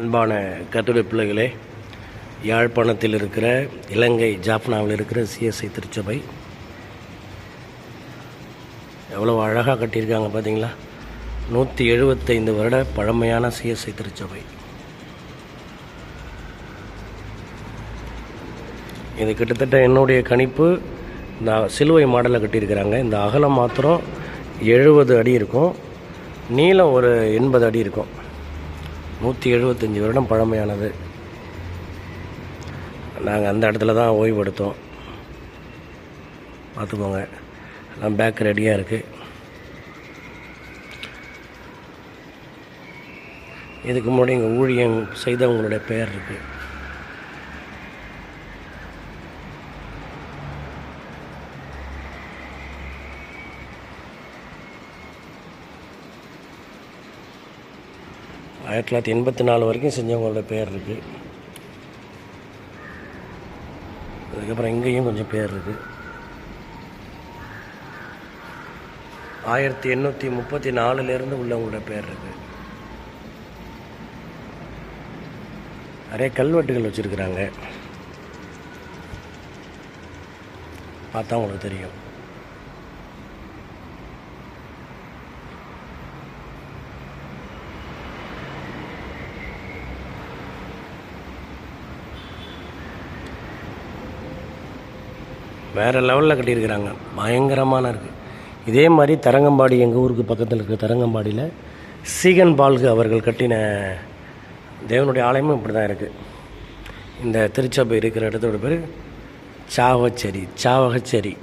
அன்பான கத்துடைய பிள்ளைகளே யாழ்ப்பாணத்தில் இருக்கிற இலங்கை ஜாஃப்னாவில் இருக்கிற சிஎஸ்ஐ திருச்சபை எவ்வளோ அழகாக கட்டியிருக்காங்க பார்த்தீங்களா நூற்றி எழுபத்தைந்து வருட பழமையான சிஎஸ்ஐ திருச்சபை. இது கிட்டத்தட்ட என்னுடைய கணிப்பு இந்த சிலுவை மாடலில் கட்டியிருக்கிறாங்க. இந்த அகலம் மாத்திரம் எழுபது அடி இருக்கும். நீளம் ஒரு எண்பது அடி இருக்கும். நூற்றி எழுபத்தஞ்சி வருடம் பழமையானது. நாங்கள் அந்த இடத்துல தான் ஓய்வு எடுத்தோம். பார்த்துக்கோங்க. எல்லாம் பேக் ரெடியாக இருக்குது இதுக்கு முன்னாடி இங்கே ஊழியம் செய்தவங்களுடைய பெயர் இருக்குது ஆயிரத்தி தொள்ளாயிரத்தி எண்பத்தி நாலு வரைக்கும் செஞ்சவங்களோட பேர் இருக்குது அதுக்கப்புறம் இங்கேயும் கொஞ்சம் பேர் இருக்குது ஆயிரத்தி எண்ணூற்றி முப்பத்தி நாலுலேருந்து உள்ளவங்களோட பேர் இருக்குது நிறைய கல்வெட்டுகள் வச்சுருக்குறாங்க. பார்த்தா உங்களுக்கு தெரியும். வேறு லெவலில் கட்டியிருக்கிறாங்க. பயங்கரமான இருக்குது இதே மாதிரி தரங்கம்பாடி எங்கள் ஊருக்கு பக்கத்தில் இருக்கிற தரங்கம்பாடியில் சீகன் பால்கு அவர்கள் கட்டின தேவனுடைய ஆலயமும் இப்படி தான் இருக்குது இந்த திருச்சபை இருக்கிற இடத்தோட பேர் சாவச்சேரி சாவகச்சேரி.